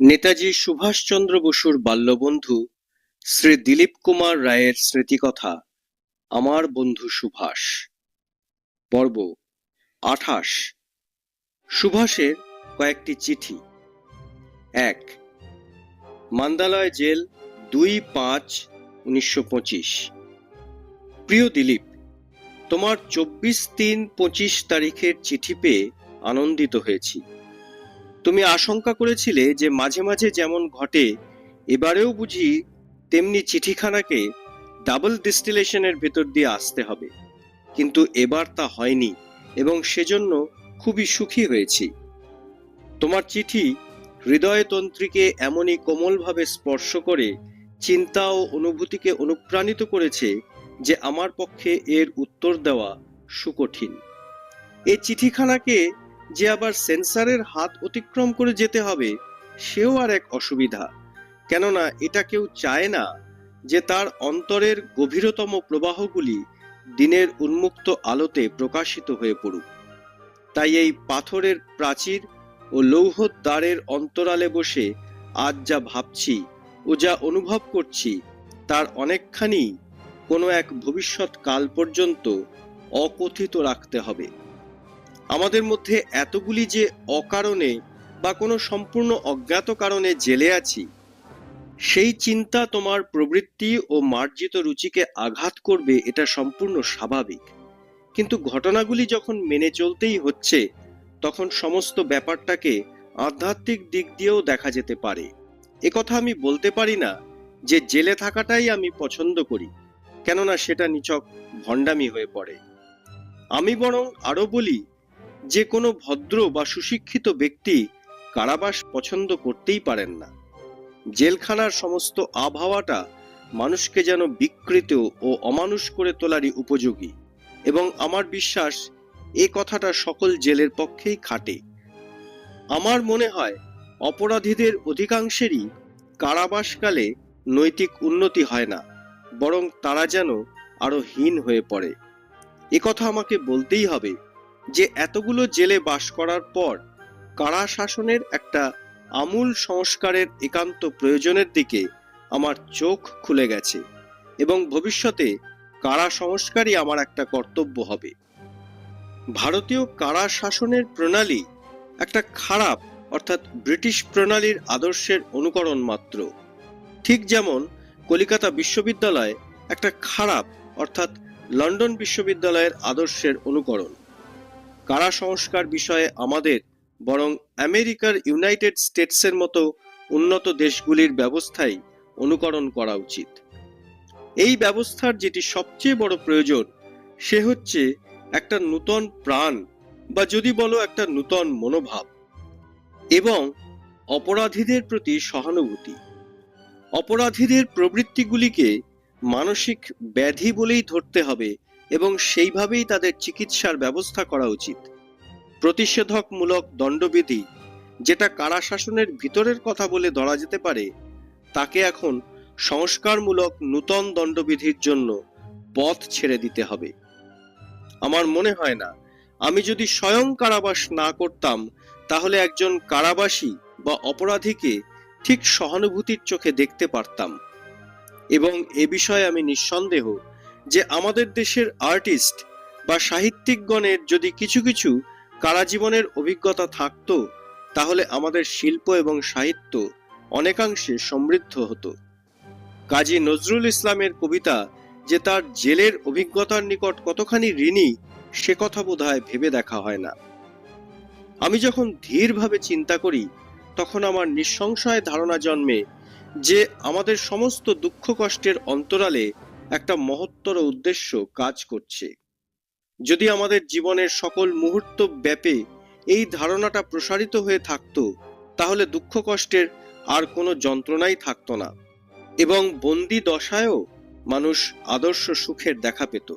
নেতাজি সুভাষচন্দ্র বসুর বাল্যবন্ধু শ্রী দিলীপ কুমার রায়ের স্মৃতিকথা, আমার বন্ধু সুভাষ। পর্ব আঠাশ। সুভাষের কয়েকটি চিঠি। এক, মান্দালয় জেল দুই পাঁচ উনিশশো পঁচিশ। প্রিয় দিলীপ, তোমার চব্বিশ তিন পঁচিশ তারিখের চিঠি পেয়ে আনন্দিত হয়েছি। তুমি আশঙ্কা করেছিলে যে মাঝে মাঝে যেমন ঘটে, এবারেও বুঝি তেমনি চিঠিখানাকে ডাবল ডিস্টিলেশনের ভেতর দিয়ে আসতে হবে। কিন্তু এবার তা হয়নি এবং সেজন্য খুবই সুখী হয়েছি। তোমার চিঠি হৃদয়তন্ত্রীকে এমনই কোমলভাবে স্পর্শ করে, চিন্তা ও অনুভূতিকে অনুপ্রাণিত করেছে যে আমার পক্ষে এর উত্তর দেওয়া সুকঠিন। এই চিঠিখানাকে যে আবার সেন্সারের হাত অতিক্রম করে যেতে হবে, সেও আর এক অসুবিধা। কেননা এটা কেউ চায় না যে তার অন্তরের গভীরতম প্রবাহগুলি দিনের উন্মুক্ত আলোতে প্রকাশিত হয়ে পড়ুক। তাই এই পাথরের প্রাচীর ও লৌহ দ্বারের অন্তরালে বসে আজ যা ভাবছি ও যা অনুভব করছি, তার অনেকখানি কোনো এক ভবিষ্যৎ কাল পর্যন্ত অকথিত রাখতে হবে। আমাদের মধ্যে এতগুলি যে অকারণে বা কোনো সম্পূর্ণ অজ্ঞাত কারণে জেলে আছি, সেই চিন্তা তোমার প্রবৃত্তি ও মার্জিত রুচিকে আঘাত করবে, এটা সম্পূর্ণ স্বাভাবিক। কিন্তু ঘটনাগুলি যখন মেনে চলতেই হচ্ছে, তখন সমস্ত ব্যাপারটাকে আধ্যাত্মিক দিক দিয়েও দেখা যেতে পারে। একথা আমি বলতে পারি না যে জেলে থাকাটাই আমি পছন্দ করি, কেননা সেটা নিচক ভণ্ডামি হয়ে পড়ে। আমি বরং আরও বলি যে কোনো ভদ্র বা সুশিক্ষিত ব্যক্তি কারাবাস পছন্দ করতেই পারেন না। জেলখানার সমস্ত আবহাওয়াটা মানুষকে যেন বিকৃত ও অমানুষ করে তোলারই উপযোগী এবং আমার বিশ্বাস, এ কথাটা সকল জেলের পক্ষেই খাটে। আমার মনে হয়, অপরাধীদের অধিকাংশেরই কারাবাসকালে নৈতিক উন্নতি হয় না, বরং তারা যেন আরও হীন হয়ে পড়ে। একথা আমাকে বলতেই হবে। যে এতগুলো জেলে বাস করার পর কারা শাসনের একটা আমূল সংস্কারের একান্ত প্রয়োজনের দিকে আমার চোখ খুলে গেছে এবং ভবিষ্যতে কারা সংস্কারই আমার একটা কর্তব্য হবে। ভারতীয় কারা শাসনের প্রণালী একটা খারাপ অর্থাৎ ব্রিটিশ প্রণালীর আদর্শের অনুকরণ মাত্র। ঠিক যেমন কলিকাতা বিশ্ববিদ্যালয় একটা খারাপ অর্থাৎ লন্ডন বিশ্ববিদ্যালয়ের আদর্শের অনুকরণ। কারা সংস্কার বিষয়ে আমাদের, বরং আমেরিকার ইউনাইটেড স্টেটসের মতো উন্নত দেশগুলির ব্যবস্থাই অনুকরণ করা উচিত। এই ব্যবস্থার যেটি সবচেয়ে বড় প্রয়োজন, সে হচ্ছে একটা নূতন প্রাণ, বা যদি বলো একটা নূতন মনোভাব, এবং অপরাধীদের প্রতি সহানুভূতি। অপরাধীদের প্রবৃত্তিগুলিকে মানসিক ব্যাধি বলেই ধরতে হবে এবং সেইভাবেই তাদের চিকিৎসার ব্যবস্থা করা উচিত। প্রতিষেধকমূলক দণ্ডবিধি, যেটা কারা শাসনের ভিতরের কথা বলে ধরা যেতে পারে, তাকে এখন সংস্কারমূলক নূতন দণ্ডবিধির জন্য পথ ছেড়ে দিতে হবে। আমার মনে হয় না, আমি যদি স্বয়ং কারাবাস না করতাম, তাহলে একজন কারাবাসী বা অপরাধীকে ঠিক সহানুভূতির চোখে দেখতে পারতাম। এবং এ বিষয়ে আমি নিঃসন্দেহ যে আমাদের দেশের আর্টিস্ট বা সাহিত্যিকগণের যদি কিছু কিছু কারাজীবনের অভিজ্ঞতা থাকতো, তাহলে আমাদের শিল্প এবং সাহিত্য অনেকাংশে সমৃদ্ধ হতো। কাজী নজরুল ইসলামের কবিতা যে তার জেলের অভিজ্ঞতার নিকট কতখানি ঋণী, সে কথা বোধহয় ভেবে দেখা হয় না। আমি যখন ধীরভাবে চিন্তা করি, তখন আমার নিঃসংশয় ধারণা জন্মে যে আমাদের সমস্ত দুঃখ কষ্টের অন্তরালে একটা মহত্তর উদ্দেশ্য কাজ করছে। যদি আমাদের জীবনের সকল মুহূর্ত ব্যাপে এই ধারণাটা প্রসারিত হয়ে থাকতো, তাহলে দুঃখ কষ্টের আর কোনো যন্ত্রণাই থাকতো না এবং বন্দি দশায়ও মানুষ আদর্শ সুখের দেখা পেত।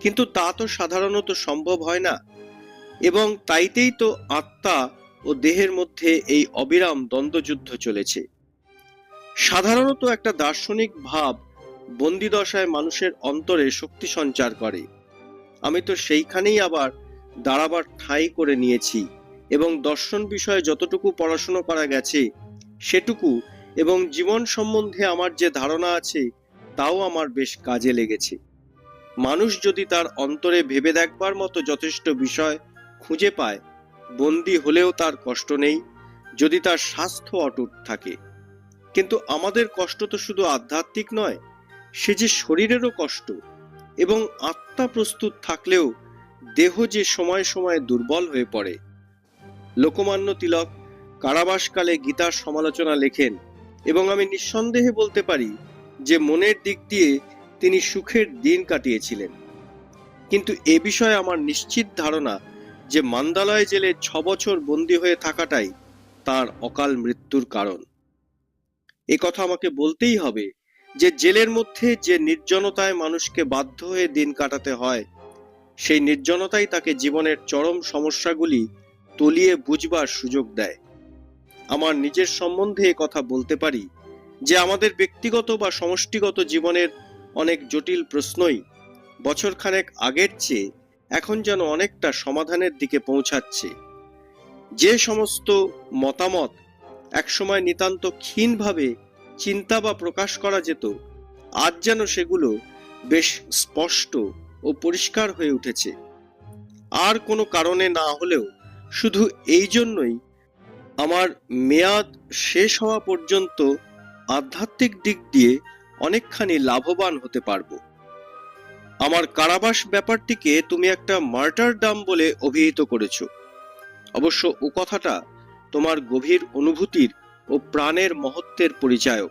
কিন্তু তা তো সাধারণত সম্ভব হয় না এবং তাইতেই তো আত্মা ও দেহের মধ্যে এই অবিরাম দ্বন্দ্বযুদ্ধ চলেছে। সাধারণত একটা দার্শনিক ভাব বন্দিদশায় মানুষের অন্তরে শক্তি সঞ্চার করে। আমি তো সেইখানেই আবার দাঁড়াবার ঠাঁই করে নিয়েছি এবং দর্শন বিষয়ে যতটুকু পড়াশুনো করা গেছে, সেটুকু এবং জীবন সম্বন্ধে আমার যে ধারণা আছে, তাও আমার বেশ কাজে লেগেছে। মানুষ যদি তার অন্তরে ভেবে দেখবার মতো যথেষ্ট বিষয় খুঁজে পায়, বন্দি হলেও তার কষ্ট নেই, যদি তার স্বাস্থ্য অটুট থাকে। কিন্তু আমাদের কষ্ট তো শুধু আধ্যাত্মিক নয় সে যে শরীরেরও কষ্ট এবং আত্মা প্রস্তুত থাকলেও দেহ যে সময় সময় দুর্বল হয়ে পড়ে। লোকমান্য তিলক কারাবাসকালে গীতার সমালোচনা লেখেন, এবং আমি নিঃসন্দেহে বলতে পারি যে মনের দিক দিয়ে তিনি সুখের দিন কাটিয়েছিলেন। কিন্তু এ বিষয়ে আমার নিশ্চিত ধারণা যে মান্দালয় জেলে ছ বছর বন্দী হয়ে থাকাটাই তার অকাল মৃত্যুর কারণ। এ কথা আমাকে বলতেই হবে যে জেলের মধ্যে যে নির্জনতায় মানুষকে বাধ্য হয়ে দিন কাটাতে হয়, সেই নির্জনতাই তাকে জীবনের চরম সমস্যাগুলি তলিয়ে বুঝবার সুযোগ দেয়। আমার নিজের সম্বন্ধে কথা বলতে পারি যে আমাদের ব্যক্তিগত বা সমষ্টিগত জীবনের অনেক জটিল প্রশ্নই বছরখানেক আগের চেয়ে এখন যেন অনেকটা সমাধানের দিকে পৌঁছাচ্ছে। যে সমস্ত মতামত একসময় নিতান্ত ক্ষীণভাবে চিন্তা বা প্রকাশ করা যেত, আজ যেন সেগুলো বেশ স্পষ্ট ও পরিষ্কার হয়ে উঠেছে। আর কোনো কারণে না হলেও শুধু এই জন্যই আমার মেয়াদ শেষ হওয়া পর্যন্ত আধ্যাত্মিক দিক দিয়ে অনেকখানি লাভবান হতে পারব। আমার কারাবাস ব্যাপারটিকে তুমি একটা মার্টার ডাম বলে অভিহিত করেছ। অবশ্য ও কথাটা তোমার গভীর অনুভূতির ও প্রাণের মহত্বের পরিচায়ক।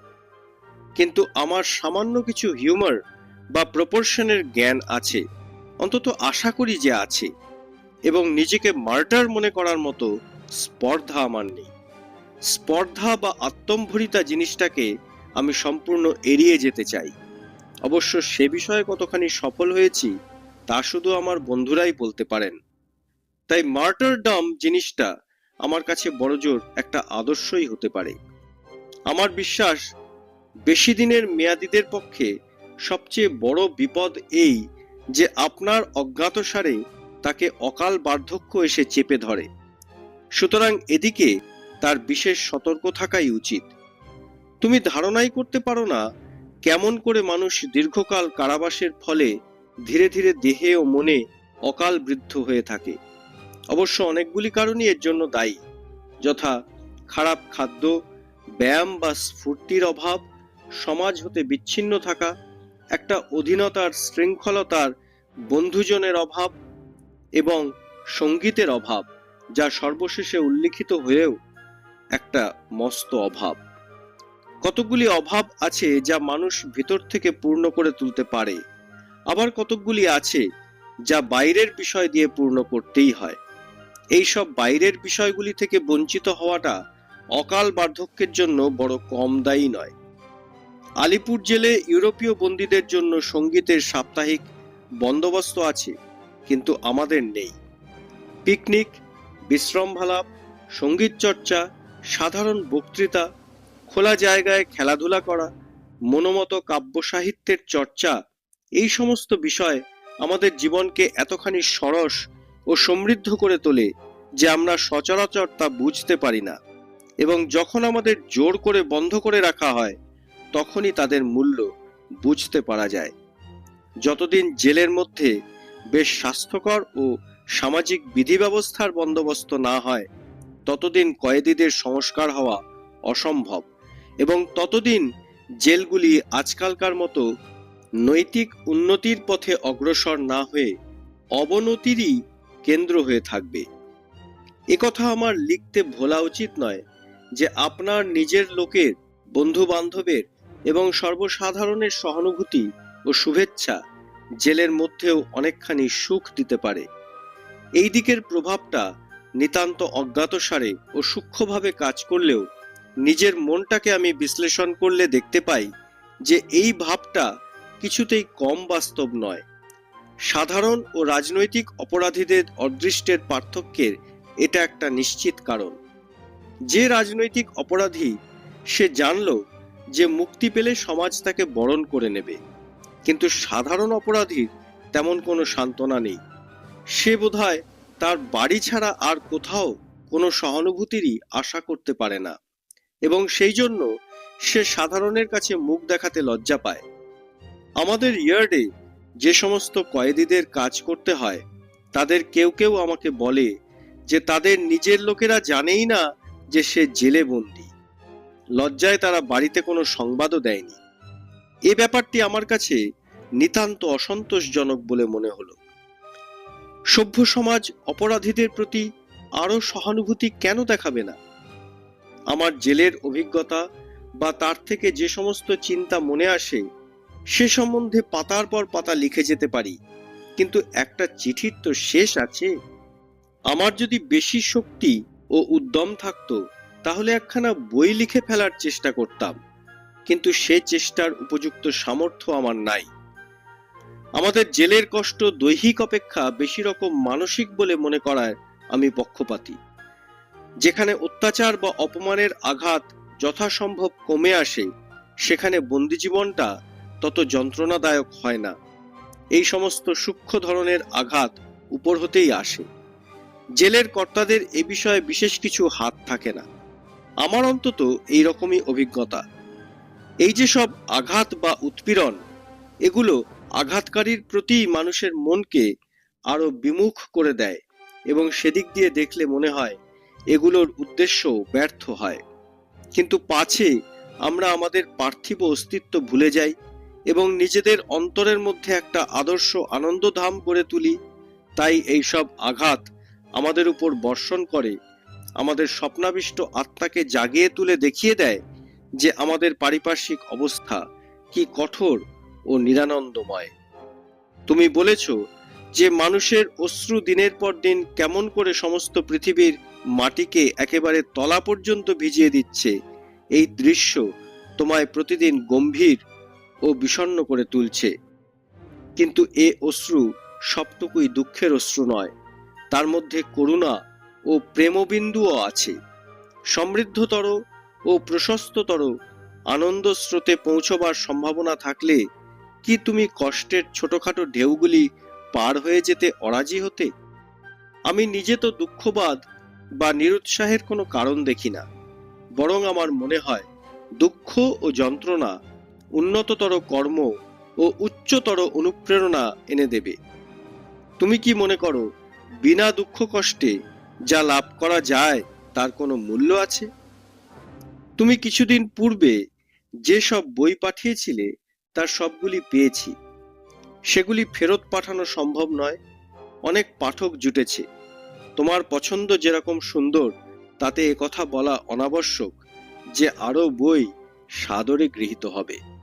কিন্তু আমার সামান্য কিছু হিউমার বা প্রপোর্শনের জ্ঞান আছে, অন্তত আশা করি যে আছে, এবং নিজেকে মার্টার মনে করার মতো স্পর্ধা আমার নেই। স্পর্ধা বা আত্মম্ভরিতা জিনিসটাকে আমি সম্পূর্ণ এড়িয়ে যেতে চাই। অবশ্য সে বিষয়ে কতখানি সফল হয়েছি, তা শুধু আমার বন্ধুরাই বলতে পারেন। তাই মার্টার ডাম জিনিসটা আমার কাছে বড়জোর একটা আদর্শই হতে পারে। আমার বিশ্বাস, বেশি দিনের মেয়াদিদের পক্ষে সবচেয়ে বড় বিপদ এই যে আপনার অজ্ঞাতসারে তাকে অকাল বার্ধক্য এসে চেপে ধরে। সুতরাং এদিকে তার বিশেষ সতর্ক থাকাই উচিত। তুমি ধারণাই করতে পারো না কেমন করে মানুষ দীর্ঘকাল কারাবাসের ফলে ধীরে ধীরে দেহে ও মনে অকাল বৃদ্ধ হয়ে থাকে। অবশ্য অনেকগুলি কারণই এর জন্য দায়ী। যথা খারাপ খাদ্য, ব্যায়াম বা স্ফূর্তির অভাব, সমাজ হতে বিচ্ছিন্ন থাকা, একটা অধীনতার শৃঙ্খলতার বন্ধুজনের অভাব এবং সঙ্গীতের অভাব, যা সর্বশেষে উল্লিখিত হয়েও একটা মস্ত অভাব। কতকগুলি অভাব আছে যা মানুষ ভিতর থেকে পূর্ণ করে তুলতে পারে। আবার কতকগুলি আছে যা বাইরের বিষয় দিয়ে পূর্ণ করতেই হয়। এই সব বাইরের বিষয়গুলি থেকে বঞ্চিত হওয়াটা অকাল বার্ধক্যের জন্য বড় কম দায়ী নয়। আলিপুর জেলে ইউরোপীয় বন্দীদের জন্য সঙ্গীতের সাপ্তাহিক বন্দোবস্ত আছে, কিন্তু আমাদের নেই। পিকনিক, বিশ্রামভালাপ, সংগীত চর্চা, সাধারণ বক্তৃতা, খোলা জায়গায় খেলাধুলা করা, মনোমত কাব্য সাহিত্যের চর্চা, এই সমস্ত বিষয় আমাদের জীবনকে এতখানি সরস ও সমৃদ্ধ করে তোলে যে আমরা সচরাচর তা বুঝতে পারি না। এবং যখন আমাদের জোর করে বন্ধ করে রাখা হয়, তখনই তাদের মূল্য বুঝতে পারা যায়। যতদিন জেলের মধ্যে বেশ স্বাস্থ্যকর ও সামাজিক বিধি ব্যবস্থার বন্দোবস্ত না হয়, ততদিন কয়েদিদের সংস্কার হওয়া অসম্ভব এবং ততদিন জেলগুলি আজকালকার মতো নৈতিক উন্নতির পথে অগ্রসর না হয়ে অবনতিরই কেন্দ্র হয়ে থাকবে। একথা আমার লিখতে ভোলা উচিত নয় যে আপনার নিজের লোকের বন্ধু বান্ধবের এবং সর্বসাধারণের সহানুভূতি ও শুভেচ্ছা জেলের মধ্যেও অনেকখানি সুখ দিতে পারে। এই দিকের প্রভাবটা নিতান্ত অজ্ঞাতসারে ও সূক্ষ্মভাবে কাজ করলেও নিজের মনটাকে আমি বিশ্লেষণ করলে দেখতে পাই যে এই ভাবটা কিছুতেই কম বাস্তব নয়। সাধারণ ও রাজনৈতিক অপরাধীদের অদৃষ্টের পার্থক্যের এটা একটা নিশ্চিত কারণ। যে রাজনৈতিক অপরাধী, সে জানল যে মুক্তি পেলে সমাজ তাকে বরণ করে নেবে। কিন্তু সাধারণ অপরাধীর তেমন কোনো সান্ত্বনা নেই। সে বোধহয় তার বাড়ি ছাড়া আর কোথাও কোনো সহানুভূতিরই আশা করতে পারে না। এবং সেই জন্য সে সাধারণের কাছে মুখ দেখাতে লজ্জা পায়। আমাদের ইয়ার্ডে যে সমস্ত কয়েদিদের কাজ করতে হয়, তাদের কেউ কেউ আমাকে বলে যে তাদের নিজের লোকেরা জানেই না যে সে জেলে বন্দি। লজ্জায় তারা বাড়িতে কোনো সংবাদও দেয়নি। এ ব্যাপারটি আমার কাছে নিতান্ত অসন্তোষজনক বলে মনে হলো। সভ্য সমাজ অপরাধীদের প্রতি আরও সহানুভূতি কেন দেখাবে না? আমার জেলের অভিজ্ঞতা বা তার থেকে যে সমস্ত চিন্তা মনে আসে সে সম্বন্ধে পাতার পর পাতা লিখে যেতে পারি। কিন্তু একটা চিঠির তো শেষ আছে। আমার যদি বেশি শক্তি ও উদ্যম থাকতো, তাহলে একখানা বই লিখে ফেলার চেষ্টা করতাম। কিন্তু সে চেষ্টার উপযুক্ত সামর্থ্য আমার নাই। আমাদের জেলের কষ্ট দৈহিক অপেক্ষা বেশি রকম মানসিক বলে মনে করায় আমি পক্ষপাতী। যেখানে অত্যাচার বা অপমানের আঘাত যথাসম্ভব কমে আসে, সেখানে বন্দি জীবনটা তত যন্ত্রণাদায়ক হয় না। এই সমস্ত সূক্ষ্ম ধরনের আঘাত উপর হতেই আসে। জেলের কর্তাদের এ বিষয়ে বিশেষ কিছু হাত থাকে না। আমার অন্তত এই রকমই অভিজ্ঞতা। এই যে সব আঘাত বা উৎপীড়ন, এগুলো আঘাতকারীর প্রতি মানুষের মনকে আরও বিমুখ করে দেয় এবং সেদিক দিয়ে দেখলে মনে হয় এগুলোর উদ্দেশ্য ব্যর্থ হয়। কিন্তু পাছে আমরা আমাদের পার্থিব অস্তিত্ব ভুলে যাই এবং নিজেদের অন্তরের মধ্যে একটা আদর্শ আনন্দধাম করে তুলি। তাই এই সব আঘাত আমাদের উপর বর্ষণ করে, আমাদের স্বপ্নাবিষ্ট আত্মাকে জাগিয়ে তুলে দেখিয়ে দেয় যে আমাদের পারিপার্শ্বিক অবস্থা কি কঠোর ও নিরানন্দময়। তুমি বলেছ যে মানুষের অশ্রু দিনের পর দিন কেমন করে সমস্ত পৃথিবীর মাটিকে একেবারে তলা পর্যন্ত ভিজিয়ে দিচ্ছে, এই দৃশ্য তোমায় প্রতিদিন গম্ভীর ও বিষণ্ণ করে তুলছে। কিন্তু এ অশ্রু সবটুকুই দুঃখের অশ্রু নয়। তার মধ্যে করুণা ও প্রেমবিন্দুও আছে। সমৃদ্ধতর ও প্রশস্ততর আনন্দ স্রোতে পৌঁছবার সম্ভাবনা থাকলে কি তুমি কষ্টের ছোটখাটো ঢেউগুলি পার হয়ে যেতে অরাজি হতে? আমি নিজে তো দুঃখবাদ বা নিরুৎসাহের কোনো কারণ দেখি না। বরং আমার মনে হয় দুঃখ ও যন্ত্রণা উন্নততর কর্ম ও উচ্চতর অনুপ্রেরণা এনে দেবে। তুমি কি মনে করো, বিনা দুঃখ কষ্টে যা লাভ করা যায় তার কোনো মূল্য আছে? তুমি কিছুদিন পূর্বে যে সব বই পাঠিয়েছিলে, তার সবগুলি পেয়েছি। সেগুলি ফেরত পাঠানো সম্ভব নয়, অনেক পাঠক জুটেছে। তোমার পছন্দ যেরকম সুন্দর, তাতে কথা বলা অনাবশ্যক যে আরও বই সাদরে গৃহীত হবে।